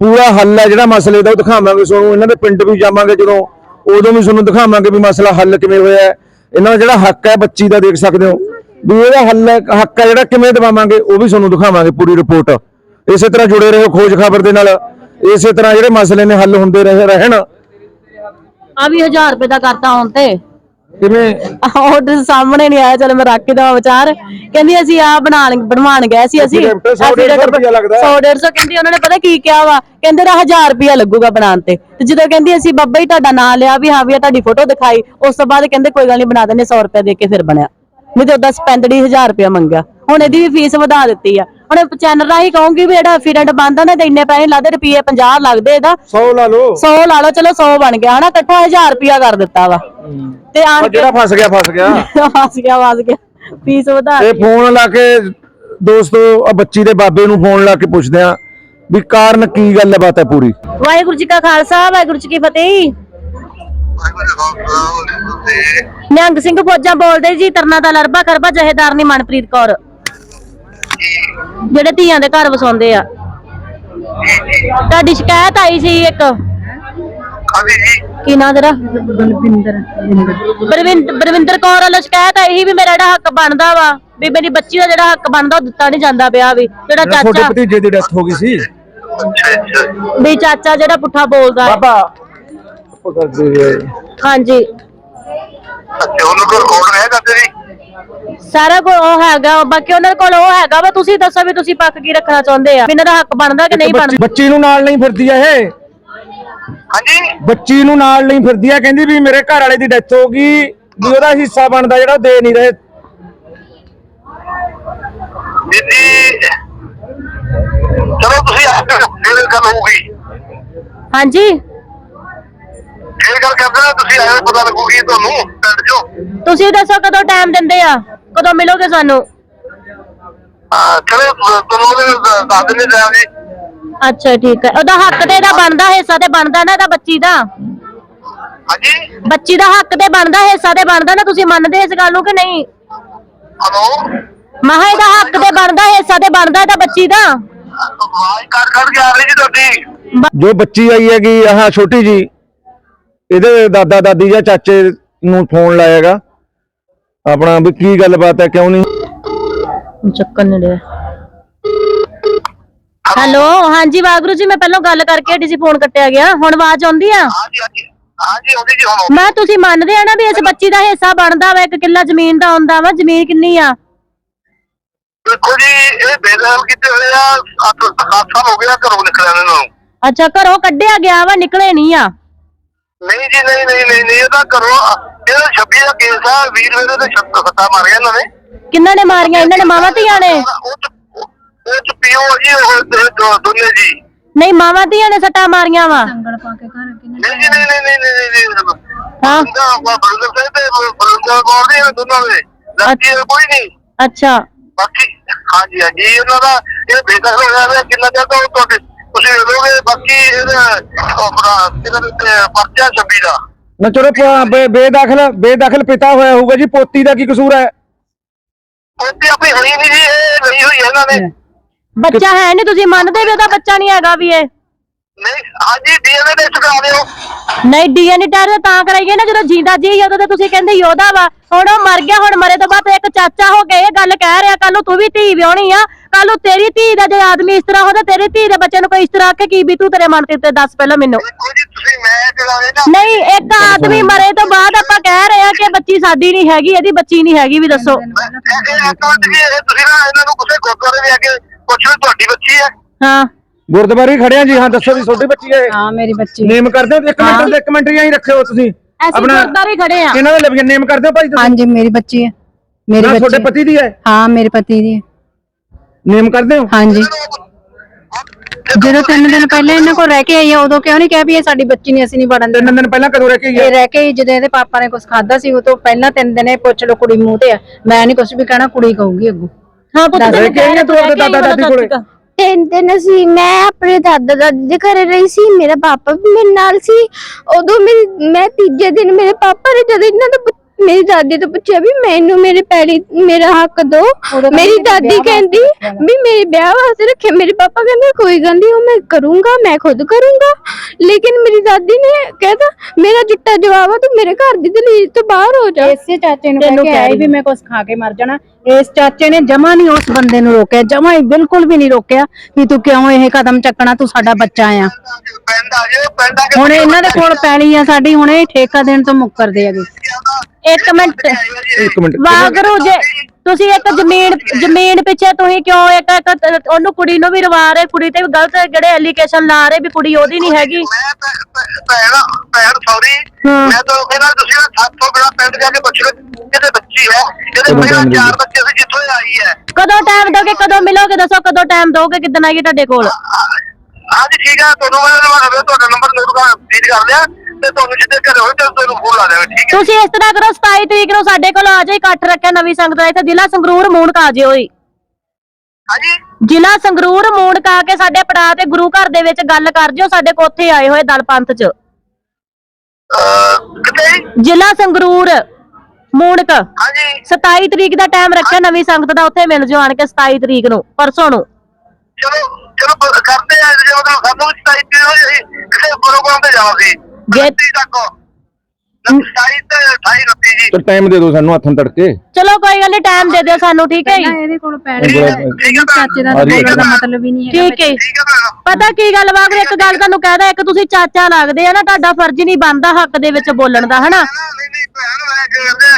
ਪੂਰਾ ਹੱਲ ਹੈ ਜਿਹੜਾ ਮਸਲੇ ਦਾ ਉਹ ਦਿਖਾਵਾਂਗੇ। ਤੁਹਾਨੂੰ ਇਹਨਾਂ ਦੇ ਪਿੰਡ ਵੀ ਜਾਵਾਂਗੇ ਜਦੋਂ। ਉਦੋਂ ਵੀ ਤੁਹਾਨੂੰ ਦਿਖਾਵਾਂਗੇ ਵੀ ਮਸਲਾ ਹੱਲ ਕਿਵੇਂ ਹੋਇਆ ਹੈ। ਇਹਨਾਂ ਦਾ ਜਿਹੜਾ ਹੱਕ ਹੈ ਬੱਚੀ ਦਾ ਦੇਖ ਸਕਦੇ ਹੋ। ਵੀ ਇਹਦਾ ਹੱਲ ਹੱਕ ਹੈ ਜਿਹੜਾ ਕਿਵੇਂ ਦਵਾਵਾਂਗੇ ਉਹ ਵੀ ਤੁਹਾਨੂੰ ਦਿਖਾਵਾਂਗੇ ਪੂਰੀ ਰਿਪੋਰਟ ਇਸੇ ਤਰ੍ਹਾਂ ਜੁੜੇ ਰਹੋ ਖੋਜ ਖਬਰ ਦੇ ਨਾਲ। ਇਸੇ ਤਰ੍ਹਾਂ ਜਿਹੜੇ ਮਸਲੇ ਨੇ ਹੱਲ ਹੁੰਦੇ ਰਹੇ ਰਹਿਣ। ਆ ਵੀ 1000 ਰੁਪਏ ਦਾ ਕਰਤਾ ਹੁਣ ਤੇ। ਕਿਵੇਂ? ਆਰਡਰ ਸਾਹਮਣੇ ਨਹੀਂ ਆਇਆ ਚਲੋ ਮੈਂ ਰੱਖ ਕੇ ਦਵਾਂ ਵਿਚਾਰ। ਕਹਿੰਦੀ ਅਸੀਂ ਆ ਬਣਾਣ ਬਣਵਾਣ ਗਏ ਸੀ ਅਸੀਂ। Affidavit, ਸੌ ਡੇਢ ਸੌ ਰੁਪਇਆ ਲੱਗਦਾ। 100 150 ਕਹਿੰਦੀ ਉਹਨਾਂ ਨੇ ਪਤਾ ਕੀ ਕਿਹਾ ਵਾ? ਕਹਿੰਦੇ ਦਾ 1000 ਰੁਪਇਆ ਲੱਗੂਗਾ ਬਣਾਉਣ ਤੇ। ਤੇ ਜਦੋਂ ਕਹਿੰਦੀ ਅਸੀਂ ਬੱਬਾ ਹੀ ਤੁਹਾਡਾ ਨਾਂ ਲਿਆ ਵੀ ਹਾਂ ਵੀ ਆ ਤੁਹਾਡੀ ਫੋਟੋ ਦਿਖਾਈ ਉਸ ਤੋਂ ਬਾਅਦ ਕਹਿੰਦੇ ਕੋਈ ਗੱਲ ਨਹੀਂ ਬਣਾ ਦਿੰਦੇ 100 ਰੁਪਏ ਦੇ ਕੇ ਫਿਰ ਬਣਿਆ। ਨਹੀਂ ਤੇ ਉਦਾਂ ਸਪੈਂਡੜੀ 1000 ਰੁਪਇਆ ਮੰਗਿਆ। ਹੁਣ ਇਹਦੀ ਵੀ ਫੀਸ ਵਧਾ ਦਿੱਤੀ ਆ। ਹੁਣ ਚੈਨਲ ਰਾਹੀਂ ਕਹੂੰਗੀ ਵੀ ਜਿਹੜਾ ਐਫੀਡੈਂਟ ਬਣਦਾ ਨਾ ਤੇ ਇੰਨੇ ਪੈਸੇ ਲੱਗਦੇ ਰੁਪਏ 50 ਲੱਗਦੇ ਇਹਦਾ। 100 ਲਾ ਲਓ। 100 ਲਾ ਲਓ ਚਲੋ 100 ਬਣ ਗਿਆ ਹਨਾ? ਇਕੱਠਾ 1000 ਰੁਪਿਆ ਕਰ ਦਿੱਤਾ ਵਾ। ਤੇ ਆਣ ਜਿਹੜਾ ਫਸ ਗਿਆ ਫਸ ਗਿਆ। ਫਸ ਗਿਆ ਫਸ ਗਿਆ। ਫੀਸ ਵਧਾ ਇਹ ਫੋਨ ਲਾ ਕੇ ਦੋਸਤੋ ਆ ਬੱਚੀ ਦੇ ਬਾਬੇ ਨੂੰ ਫੋਨ ਲਾ ਕੇ ਪੁੱਛਦੇ ਆ ਵੀ ਕਾਰਨ ਕੀ ਗੱਲ ਬਾਤ ਹੈ ਪੂਰੀ? ਵਾਹਿਗੁਰੂ ਜੀ ਕਾ ਖਾਲਸਾ ਵਾਹਿਗੁਰੂ ਜੀ ਕੀ ਫਤਿਹ। ਨਿਹੰਗ ਸਿੰਘ ਫੌਜਾਂ ਬੋਲਦੇ ਜੀ ਤਰਨਾ ਦਾ ਲਰਬਾ ਕਰਬਾ ਜਹੇਦਾਰਨੀ ਮਨਪ੍ਰੀਤ ਕੌਰ। ਜਿਹੜੇ ਧੀਆਂ ਦੇ ਘਰ ਵਸਾਉਂਦੇ ਆ। ਤੁਹਾਡੀ ਸ਼ਿਕਾਇਤ ਆਈ ਸੀ ਇੱਕ? ਹਾਂਜੀ ਜੀ। ਕੀ ਨਾਂ ਤੇਰਾ? ਬਲਵਿੰਦਰ ਬਰਵਿੰਦਰ ਕੌਰ ਵੱਲੋਂ ਸ਼ਿਕਾਇਤ ਆਈ ਸੀ ਵੀ ਮੇਰਾ ਜਿਹੜਾ ਹੱਕ ਬਣਦਾ ਵਾ ਵੀ ਮੇਰੀ ਬੱਚੀ ਦਾ ਜਿਹੜਾ ਹੱਕ ਬਣਦਾ ਉਹ ਦਿੱਤਾ ਨਹੀਂ ਜਾਂਦਾ ਪਿਆ ਵੀ ਜਿਹੜਾ ਤੁਹਾਡੇ ਚਾਚਾ ਭਤੀਜੇ ਦੀ ਡੈਥ ਹੋ ਗਈ ਸੀ? ਅੱਛਾ ਅੱਛਾ ਵੀ ਚਾਚਾ ਜਿਹੜਾ ਪੁੱਠਾ ਬੋਲਦਾ ਹੈ। ਬਾਬਾ ਹਾਂਜੀ। ਅੱਛਾ ਉਹਨਾਂ ਕੋਲ ਰਿਕਾਰਡ ਹੈਗਾ ਤੇਰੀ? ਸਾਰਾ ਕੁਝ ਉਹ ਹੈਗਾ ਬਾਕੀ ਉਹਨਾਂ ਕੋਲ ਉਹ ਹੈਗਾ ਵਾ ਤੁਸੀਂ ਦੱਸੋ ਵੀ ਤੁਸੀਂ ਪੱਕ ਕੀ ਰੱਖਣਾ ਚਾਹੁੰਦੇ ਆ? ਇਹਨਾਂ ਦਾ ਹੱਕ ਬਣਦਾ ਕਿ ਨਹੀਂ ਬਣਦਾ? ਬੱਚੀ ਨੂੰ ਨਾਲ ਨਹੀਂ ਫਿਰਦੀ ਆ ਇਹ। ਹਾਂਜੀ? ਬੱਚੀ ਨੂੰ ਨਾਲ ਨਹੀਂ ਫਿਰਦੀ ਆ ਕਹਿੰਦੀ ਵੀ ਮੇਰੇ ਘਰ ਵਾਲੇ ਦੀ ਡੈਥ ਹੋ ਗਈ ਵੀ ਉਹਦਾ ਹਿੱਸਾ ਬਣਦਾ ਜਿਹੜਾ ਉਹ ਦੇ ਨਹੀਂ ਰਹੇ। ਦੀਦੀ ਚਲੋ ਤੁਸੀਂ ਆ ਕੇ ਫਿਰ ਗੱਲ ਹੋਊਗੀ ਹਾਂਜੀ? ਫਿਰ ਗੱਲ ਕਰਦੇ ਆ ਤੁਸੀਂ ਆਏ ਪਤਾ ਲੱਗੂਗੀ ਤੁਹਾਨੂੰ ਪਿੰਡ ਚੋਂ। ਤੁਸੀਂ ਦੱਸੋ ਕਦੋਂ ਟਾਈਮ ਦਿੰਦੇ ਆ? ਕਦੋਂ ਮਿਲੋਗੇ ਸਾਨੂੰ? ਹਾਂ ਚਲੋ ਤੁਹਾਨੂੰ ਉਹਦੇ ਦ- ਦੱਸ ਦਿੰਦੇ ਜਾਵਾਂਗੇ ਅੱਛਾ ਠੀਕ ਹੈ। ਉਹਦਾ ਹੱਕ ਤੇ ਇਹਦਾ ਬਣਦਾ ਹਿੱਸਾ ਤੇ ਬਣਦਾ ਨਾ ਇਹਦਾ ਬੱਚੀ ਦਾ? ਹਾਂਜੀ? ਬੱਚੀ ਦਾ ਹੱਕ ਤੇ ਬਣਦਾ ਹਿੱਸਾ ਤੇ ਬਣਦਾ ਨਾ ਤੁਸੀਂ ਮੰਨਦੇ ਇਸ ਗੱਲ ਨੂੰ ਕਿ ਨਹੀਂ? ਹਲੋ? ਮਹਾ ਇਹਦਾ ਹੱਕ ਤੇ ਬਣਦਾ ਹਿੱਸਾ ਤੇ ਬਣਦਾ ਇਹਦਾ ਬੱਚੀ ਦਾ? ਆਵਾਜ਼ ਕੱਟ ਕੱਟ ਕੇ ਆ ਰਹੀ ਜੀ ਤੁਹਾਡੀ। ਜੋ ਬੱਚੀ ਆਈ ਹੈਗੀ ਆਹ ਛੋਟੀ ਜੀ। ਇਹਦੇ ਦਾਦਾ ਦਾਦੀ ਜਾਂ ਚਾਚੇ ਨੂੰ ਫੋਨ ਲਾਇਆਗਾ। ਆਪਣਾ ਵੀ ਕੀ ਗੱਲਬਾਤ ਹੈ ਕਿਉਂ ਨਹੀਂ? ਚੱਕਣ ਨੇੜੇ ਹੈਲੋ ਹਾਂਜੀ ਵਾਗਰੂ ਜੀ ਮੈਂ ਪਹਿਲਾਂ ਗੱਲ ਕਰਕੇ ਹਟੀ ਸੀ ਫੋਨ ਕੱਟਿਆ ਗਿਆ। ਹੁਣ ਆਵਾਜ਼ ਆਉਂਦੀ ਆ? ਹਾਂਜੀ ਹਾਂਜੀ ਹਾਂਜੀ ਉਹਦੀ ਜੀ ਹੁਣ ਮੈਂ ਤੁਸੀਂ ਮੰਨਦੇ ਆ ਨਾ ਵੀ ਇਸ ਬੱਚੀ ਦਾ ਹਿੱਸਾ ਬਣਦਾ ਵਾ ਇੱਕ ਕਿੱਲਾ ਜ਼ਮੀਨ ਦਾ ਆਉਂਦਾ ਵਾ ਜ਼ਮੀਨ ਕਿੰਨੀ ਆ? ਦੇਖੋ ਜੀ ਇਹ ਬੇਦਖਲ ਕੀਤੇ ਹੋਏ ਆ 7 ਸਾਲ ਹੋ ਗਿਆ ਘਰੋਂ ਨਿਕਲਿਆ ਇਹਨਾਂ ਨੂੰ। ਅੱਛਾ ਘਰੋਂ ਕੱਢਿਆ ਗਿਆ ਵਾ ਨਿਕਲੇ ਨਹੀਂ ਆ। ਨਹੀਂ ਜੀ ਨਹੀਂ ਨਹੀਂ ਨਹੀਂ ਨਹੀਂ ਇਹਦਾ ਘਰੋਂ ਇਹਦਾ 26 ਦਾ ਕੇਸ ਆ ਵੀਰ ਮੇਰੇ ਤੇ ਸ਼ਬਦ ਸੱਤਾ ਮਾਰ ਗਿਆ ਇਹਨਾਂ ਨੇ। ਕਿੰਨਾਂ ਨੇ ਮਾਰੀਆਂ? ਇਹਨਾਂ ਨੇ ਮਾਵਾਂ ਧੀਆਂ ਨੇ? ਉਹ ਚ ਉਹ ਚ ਪੀਓ ਜੀ ਉਹ ਤੇ ਦੋ- ਦੋਨੇ ਜੀ। ਨਹੀਂ ਮਾਵਾਂ ਧੀਆਂ ਨੇ ਸੱਟਾਂ ਮਾਰੀਆਂ ਵਾ। ਸੰਗਲ ਪਾ ਕੇ ਘਰ ਕਿਨੇ ਨਹੀਂ ਜੀ ਨਹੀਂ ਨਹੀਂ ਨਹੀਂ ਨਹੀਂ ਨਹੀਂ ਹਾਂ। ਹਾਂ ਬਲਦਰ ਸਾਹਿਬ ਤੇ ਬਲਦਰ ਕੌਰ ਦੇ ਦੋਨਾਂ ਦੇ। ਲੱਗੀ ਕੋਈ ਨਹੀਂ। ਅੱਛਾ। ਬਾਕੀ ਹਾਂਜੀ ਹਾਂਜੀ ਇਹਨਾਂ ਦਾ ਇਹ ਬੇਦਖਲ ਹੋ ਗਿਆ ਕਿੰਨਾ ਚਿਰ ਤੋਂ ਤੁਹਾਡੇ ਬਾਕੀ ਇਹਦਾ ਆਪਣਾ ਇਹਨਾਂ ਦੇ ਉੱਤੇ ਪਰਚਾ 26 ਦਾ। ਨਾ ਚਲੋ ਪ- ਬੇ- ਬੇਦਖਲ ਬੇਦਖਲ ਪਿਤਾ ਹੋਇਆ ਹੋਊਗਾ ਜੀ ਪੋਤੀ ਦਾ ਕੀ ਕਸੂਰ ਹੈ? ਉੱਤੇ ਆਪਣੀ ਹੋਈ ਨਹੀਂ ਜੀ ਇਹ ਨਹੀਂ ਹੋਈ ਇਹਨਾਂ ਨੇ ਬੱਚਾ ਹੈ ਨਹੀਂ ਤੁਸੀਂ ਮੰਨਦੇ ਵੀ ਉਹਦਾ ਬੱਚਾ ਨਹੀਂ ਹੈਗਾ ਵੀ ਇਹ। ਨਹੀਂ ਹਾਂਜੀ ਡੀਐਨਏ ਟੈਸਟ ਕਰਾ ਦਿਓ। ਨਹੀਂ ਡੀਐਨਏ ਟੈਸਟ ਤਾਂ ਕਰਾਈਏ ਨਾ ਜਦੋਂ ਜਿੰਦਾ ਜੀ ਉਦੋਂ ਤੇ ਤੁਸੀਂ ਕਹਿੰਦੇ ਯੋਧਾ ਵਾ। ਹੁਣ ਉਹ ਮਰ ਗਿਆ ਹੁਣ ਮਰੇ ਤੋਂ ਬਾਅਦ ਇੱਕ ਚਾਚਾ ਹੋ ਕੇ ਇਹ ਗੱਲ ਕਹਿ ਰਿਹਾ ਕੱਲ ਨੂੰ ਤੂੰ ਵੀ ਧੀ ਵਿਆਹਣੀ ਆ ਕੱਲ ਨੂੰ ਤੇਰੀ ਧੀ ਦਾ ਜੇ ਆਦਮੀ ਇਸ ਤਰ੍ਹਾਂ ਹੋਦਾ ਤੇਰੀ ਧੀ ਦੇ ਬੱਚੇ ਨੂੰ ਕੋਈ ਇਸ ਤਰ੍ਹਾਂ ਆਖੇ ਕੀ ਵੀ ਤੂੰ ਤੇਰੇ ਮਨ ਤੇ ਉੱਤੇ ਦੱਸ ਪਹਿਲਾਂ ਮੈਨੂੰ। ਦੇਖੋ ਜੀ ਤੁਸੀਂ ਮੈਂ ਕਰਾਵੇ ਨਾ ਨਹੀਂ ਇੱਕ ਆਦਮੀ ਮਰੇ ਤੋਂ ਬਾਅਦ ਆਪਾਂ ਕਹਿ ਰਹੇ ਆ ਕਿ ਬੱਚੀ ਸਾਡੀ ਨਹੀਂ ਹੈਗੀ ਇਹਦੀ ਬੱਚੀ ਨਹੀਂ ਹੈਗੀ ਵੀ ਦੱਸੋ। ਇਹ ਇਹ ਜੀ ਤੁਸੀਂ ਨਾ ਇਹਨਾਂ ਨੂੰ ਕਿਸੇ ਗੁਰਦੁਆਰੇ ਦੇ ਅੱਗੇ ਪੁੱਛੋ ਵੀ ਤੁਹਾਡੀ ਬੱਚੀ ਹੈ ਹਾਂ। ਗੁਰਦੁਆਰੇ ਹੀ ਖੜਿਆ ਜੀ ਹਾਂ ਦੱਸੋ ਵੀ ਛੋਟੀ ਬੱਚੀ ਹੈ ਹਾਂ ਮੇਰੀ ਬੱਚੀ ਨੇਮ ਕਰਦੇ ਹੋ ਇੱਕ ਮਿੰਟ ਇੱਕ ਮਿੰਟ ਹੀ ਰੱਖਿਓ ਤੁਸੀਂ। ਅਸੀਂ ਗੁਰਦਾਰੇ ਖੜੇ ਆ। ਇਹਨਾਂ ਦੇ ਲਵੀਆਂ ਨੇਮ ਕਰਦੇ ਹੋ ਭਾਈ ਤੁਸੀਂ? ਹਾਂਜੀ ਮੇਰੀ ਬੱਚੀ ਹੈ। ਮੇਰੀ ਨਾ ਤੁਹਾਡੇ ਬੱਚੀ ਪਤੀ ਦੀ ਹੈ? ਹਾਂ ਮੇਰੇ ਪਤੀ ਦੀ ਹੈ। ਨੇਮ ਕਰਦੇ ਹੋ? ਹਾਂਜੀ। ਜਦੋਂ ਤਿੰਨ ਦਿਨ ਪਹਿਲਾਂ ਇਹਨਾਂ ਕੋਲ ਰਹਿ ਕੇ ਆਈ ਆ ਉਦੋਂ ਕਿਉਂ ਨਹੀਂ ਕਿਹਾ ਵੀ ਇਹ ਸਾਡੀ ਬੱਚੀ ਨਹੀਂ ਅਸੀਂ ਨਹੀਂ ਵੜਨ ਦੇਣਾ। ਤਿੰਨ ਦਿਨ ਪਹਿਲਾਂ ਕਦੋਂ ਰਹਿ ਕੇ ਆਈ ਇਹ ਰਹਿ ਕੇ ਹੀ ਜਦੋਂ ਇਹਦੇ ਪਾਪਾ ਨੇ ਕੁਝ ਖਾਦਾ ਸੀ ਉਹ ਤੋਂ ਪਹਿਲਾਂ ਤਿੰਨ ਦਿਨ ਇਹ ਪੁੱਛ ਲੋ ਕੁੜੀ ਮੂੰਹ ਤੇ ਆ। ਮੈਂ ਨਹੀਂ ਕੁਝ ਵੀ ਕਹਿਣਾ ਕੁੜੀ ਕਹੂਗੀ ਅੱਗੋਂ। ਹਾਂ ਪੁੱਤ ਰਹਿ ਕੇ ਆਈ ਹੈ ਤੂੰ ਆਪਣੇ ਦਾਦਾ ਦਾਦੀ ਕੋਲੇ? ਤਿੰਨ ਦਿਨ ਅਸੀਂ ਮੈਂ ਆਪਣੇ ਦਾਦਾ ਦਾਦੀ ਦੇ ਘਰੇ ਰਹੀ ਸੀ ਮੇਰਾ ਪਾਪਾ ਵੀ ਮੇਰੇ ਨਾਲ ਸੀ। ਉਦੋਂ ਮੇਰੀ ਮੈਂ ਤੀਜੇ ਦਿਨ ਮੇਰੇ ਪਾਪਾ ਨੇ ਜਦੋਂ ਇਹਨਾਂ ਤੋਂ ਪੁੱਛ- ਮੇਰੀ ਦਾਦੀ ਤੋਂ ਪੁੱਛਿਆ ਵੀ ਮੈਨੂੰ ਮੇਰੇ ਪੈਰੀ ਮੇਰਾ ਹੱਕ ਦੋ। ਉਦੋਂ ਮੇਰੀ ਦਾਦੀ ਵਿਆਹ ਕਹਿੰਦੀ ਵਾਸਤੇ ਰੱਖਿਆ ਵੀ ਮੇਰੇ ਵਿਆਹ ਵਾਸਤੇ ਰੱਖਿਆ ਮੇਰੇ ਪਾਪਾ ਕਹਿੰਦੇ ਕੋਈ ਗੱਲ ਨਹੀਂ ਉਹ ਮੈਂ ਕਰੂੰਗਾ ਮੈਂ ਖੁਦ ਕਰੂੰਗਾ। ਲੇਕਿਨ ਮੇਰੀ ਦਾਦੀ ਨੇ ਕਹਿੰਦਾ ਮੇਰਾ ਚਿੱਟਾ ਜਵਾਬ ਆ ਤੂੰ ਮੇਰੇ ਘਰ ਦੀ ਦਲੀਲ ਤੋਂ ਬਾਹਰ ਹੋ ਜਾ। ਇਸੇ ਚਾਚੇ ਨੂੰ ਤੈਨੂੰ ਕਹਿ ਕੇ ਕਹਿ ਆਈ ਰਹੀ ਵੀ ਮੈਂ ਕੁਝ ਖਾ ਕੇ ਮਰ ਜਾਣਾ। ਇਸ ਚਾਚੇ ਨੇ ਜਮਾ ਨਹੀਂ ਉਸ ਬੰਦੇ ਨੂੰ ਰੋਕਿਆ ਜਮਾ ਹੀ ਬਿਲਕੁਲ ਵੀ ਨਹੀਂ ਰੋਕਿਆ ਵੀ ਤੂੰ ਕਿਉਂ ਇਹ ਕਦਮ ਚੱਕਣਾ ਤੂੰ ਸਾਡਾ ਬੱਚਾ ਆ। ਪਿੰਡ ਆ ਜੇ ਪਿੰਡ ਆ ਕੇ ਹੁਣ ਇਹਨਾਂ ਦੇ ਕੋਲ ਪੈਲੀ ਆ ਸਾਡੀ ਹੁਣ ਇਹ ਠੇਕਾ ਦੇਣ ਤੋਂ ਮੁੱਕਰਦੇ ਹੈਗੇ। ਇੱਕ ਮਿੰਟ। ਇੱਕ ਮਿੰਟ। ਵਾਗਰੂ ਜੇ ਤੁਸੀਂ ਇੱਕ ਜ਼ਮੀਨ ਜ਼ਮੀਨ ਪਿੱਛੇ ਤੁਸੀਂ ਕਿਉਂ ਇੱਕ ਇੱਕ ਉਹਨੂੰ ਕੁੜੀ ਨੂੰ ਵੀ ਰਵਾ ਰਹੇ ਕੁੜੀ ਤੇ ਵੀ ਗਲਤ ਜਿਹੜੇ ਐਲੀਗੇਸ਼ਨ ਲਾ ਰਹੇ ਵੀ ਕੁੜੀ ਉਹਦੀ ਨਹੀਂ ਹੈਗੀ। ਮੈਂ ਭੈ- ਭੈ- ਭੈਣ ਭੈਣ ਸੌਰੀ ਹਾਂ। ਮੈਂ ਤਾਂ ਕਹਿੰਦਾ ਤੁਸੀਂ ਨਾ ਸਾਥੋਂ ਬਿਨਾ ਪਿੰਡ ਜਾ ਕੇ ਪੁੱਛੋ ਕਿਤੇ ਬੱਚੀ ਹੈ? ਇਹਦੇ ਕਦੋਂ ਪਹਿਲਾਂ time ਚਾਰ ਦੇਗੀ? ਬੱਚੇ ਸੀ ਜਿੱਥੋਂ ਇਹ ਆਈ ਹੈ। ਕਦੋਂ ਟਾਈਮ ਦੋਗੇ ਕਦੋਂ ਮਿਲੋਗੇ ਦੱਸੋ ਕਦੋਂ ਟਾਈਮ ਦੋਗੇ ਕਿਦਨ ਆਈਏ ਤੁਹਾਡੇ ਕੋਲ? ਹਾਂਜੀ ਠੀਕ ਹੈ ਤੁਹਾਨੂੰ ਮੈਂ ਤੁਹਾਡਾ ਨੰਬਰ ਨੋਟ ਕਰ ਲਿਆ। ਤੇ ਤੁਹਾਨੂੰ ਜਿੱਦੇ ਘਰੇ ਹੋਏ ਤੇ ਤੁਹਾਨੂੰ ਫੋਨ ਲਾ ਦੇਵਾਂ ਠੀਕ ਹੈ। ਤੁਸੀਂ ਇਸ ਤਰ੍ਹਾਂ ਕਰੋ 27 ਤਰੀਕ ਨੂੰ ਸਾਡੇ ਕੋਲ ਆ ਜਾਓ ਇਕੱਠ ਰੱਖਿਆ ਨਵੀਂ ਸੰਗਤ ਦਾ ਇੱਥੇ ਜ਼ਿਲ੍ਹਾ ਸੰਗਰੂਰ ਮੂਣਕ ਆ ਜਿਓ ਈ ਹਾਂਜੀ। ਜ਼ਿਲ੍ਹਾ ਸੰਗਰੂਰ ਮੂਣਕ ਆ ਕੇ ਸਾਡੇ ਪੜਾ ਤੇ ਗੁਰੂ ਘਰ ਦੇ ਵਿੱਚ ਗੱਲ ਕਰ ਜਿਓ ਸਾਡੇ ਕੋ ਉੱਥੇ ਆਏ ਹੋਏ ਦਲ ਪੰਥ ਚ। ਅਹ, ਕਿੱਥੇ ਜੀ? ਜ਼ਿਲ੍ਹਾ ਸੰਗਰੂਰ ਮੂਣਕ ਹਾਂਜੀ। 27 ਤਰੀਕ ਦਾ ਟਾਈਮ ਰੱਖਿਆ ਨਵੀਂ ਸੰਗਤ ਦਾ ਉੱਥੇ ਮਿਲ ਜਿਓ ਆਣ ਕੇ 27 ਤਰੀਕ ਨੂੰ ਪਰਸੋਂ ਨੂੰ। ਚਲੋ ਚਲੋ ਬ- ਕਰਦੇ ਆ ਜੇ ਮਤਲਬ ਸਾਨੂੰ ਵੀ ਤੇ ਹੋਈ ਕਿਸੇ ਪ੍ਰੋਗਰਾਮ ਤੇ ਜਾਣਾ ਸੀ। ਜੇ- 29 ਤੱਕ। 27 ਤੇ 28 29 ਜੀ ਤੇ ਟਾਈਮ ਦੇ ਦਿਓ ਸਾਨੂੰ ਹੱਥੋਂ ਤੜਕੇ। ਚਲੋ ਕੋਈ ਗੱਲ ਨਹੀਂ ਟਾਈਮ ਦੇ ਦਿਓ ਸਾਨੂੰ ਠੀਕ ਹੈ ਜੀ? ਪਹਿਲਾਂ ਇਹਦੇ ਕੋਲ ਪੈੜ ਠੀਕ ਹੈ। ਠੀਕ ਹੈ ਭੈਣ। ਚਾਚੇ ਦਾ ਆ ਰਹੀ ਬੋਲਣ ਦਾ ਹੈ। ਮਤਲਬ ਹੀ ਨਹੀਂ ਹੈਗਾ ਠੀਕ ਹੈ। ਠੀਕ ਹੈ ਭੈਣ। ਪਤਾ ਕੀ ਗੱਲ ਵਾ ਇੱਕ ਗੱਲ ਤੁਹਾਨੂੰ ਕਹਿਦਾ ਇੱਕ ਤੁਸੀਂ ਚਾਚਾ ਲੱਗਦੇ ਆ ਨਾ ਤੁਹਾਡਾ ਫਰਜ਼ ਨਹੀਂ ਬਣਦਾ ਹੱਕ ਦੇ ਵਿੱਚ ਬੋਲਣ ਦਾ ਹਨਾ? ਨਹੀਂ ਨਹੀਂ ਭੈਣ ਮੈਂ ਕਹਿੰਦੇ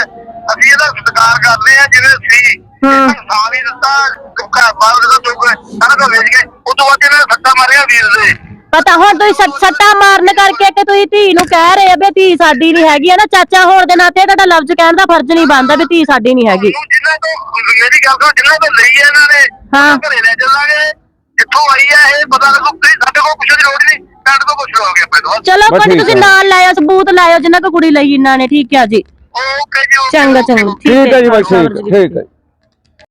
ਅਸੀਂ ਇਹਦਾ ਸਤਿਕਾਰ ਕਰਦੇ ਆ ਜਿਵੇਂ ਸੀ ਹਾਂ। ਇਨਸਾਨ ਹੀ ਦਿੱਤਾ ਘਰ ਬਾਹਰ ਦਾ ਚੁੱਕ ਸਾਰਾ ਕੁਝ ਵੇਚ ਗਏ ਉਸ ਤੋਂ ਬਾਅਦ ਇਹਨਾਂ ਨੇ ਸੱਟਾ ਮਾਰਿਆ ਵੀਰ ਦੇ। ਪਤਾ ਹੁਣ ਤੁਸੀਂ ਸੱਟ- ਸੱਟਾਂ ਮਾਰਨ ਕਰਕੇ ਕਿ ਤੁਸੀਂ ਧੀ ਨੂੰ ਕਹਿ ਰਹੇ ਆ ਵੀ ਧੀ ਸਾਡੀ ਨਹੀਂ ਹੈਗੀ ਹੈ ਨਾ ਚਾਚਾ ਹੋਣ ਦੇ ਨਾਤੇ ਤੁਹਾਡਾ ਲਫ਼ਜ਼ ਕਹਿਣ ਦਾ ਫਰਜ਼ ਨਹੀਂ ਬਣਦਾ ਵੀ ਧੀ ਸਾਡੀ ਨਹੀਂ ਹੈਗੀ ਉਹਨੂੰ ਜਿੰਨਾ ਤੋਂ ਮੇਰੀ ਗੱਲ ਸੁਣ ਜਿੰਨਾ ਤੋਂ ਲਈ ਹੈ ਇਹਨਾਂ ਨੇ ਹਾਂ। ਉਹਨਾਂ ਘਰੇ ਲੈ ਚੱਲਾਂਗੇ ਜਿੱਥੋਂ ਆਈ ਹੈ ਇਹ ਪਤਾ ਲੱਗੂ ਕਿ ਸਾਡੇ ਕੋਲ ਕੁਛ ਦੀ ਲੋੜ ਨਹੀਂ ਪਿੰਡ ਤੋਂ ਪੁੱਛ ਲਓਗੇ ਆਪਣੇ ਤੋਂ ਚਲੋ ਬਸ ਕੋਈ ਨੀ, ਠੀਕ ਤੁਸੀਂ ਹੈ। ਨਾਲ ਲਾਇਓ ਸਬੂਤ ਲਾਇਓ ਜਿੰਨਾ ਕੋ ਕੁੜੀ ਲਈ ਇਹਨਾਂ ਨੇ ਠੀਕ ਹੈ ਜੀ ਓਕੇ ਜੀ okay, ਚੰਗਾ ਚੰਗਾ। ਠੀਕ ਹੈ ਜੀ ਬਾਈ ਠੀਕ ਹੈ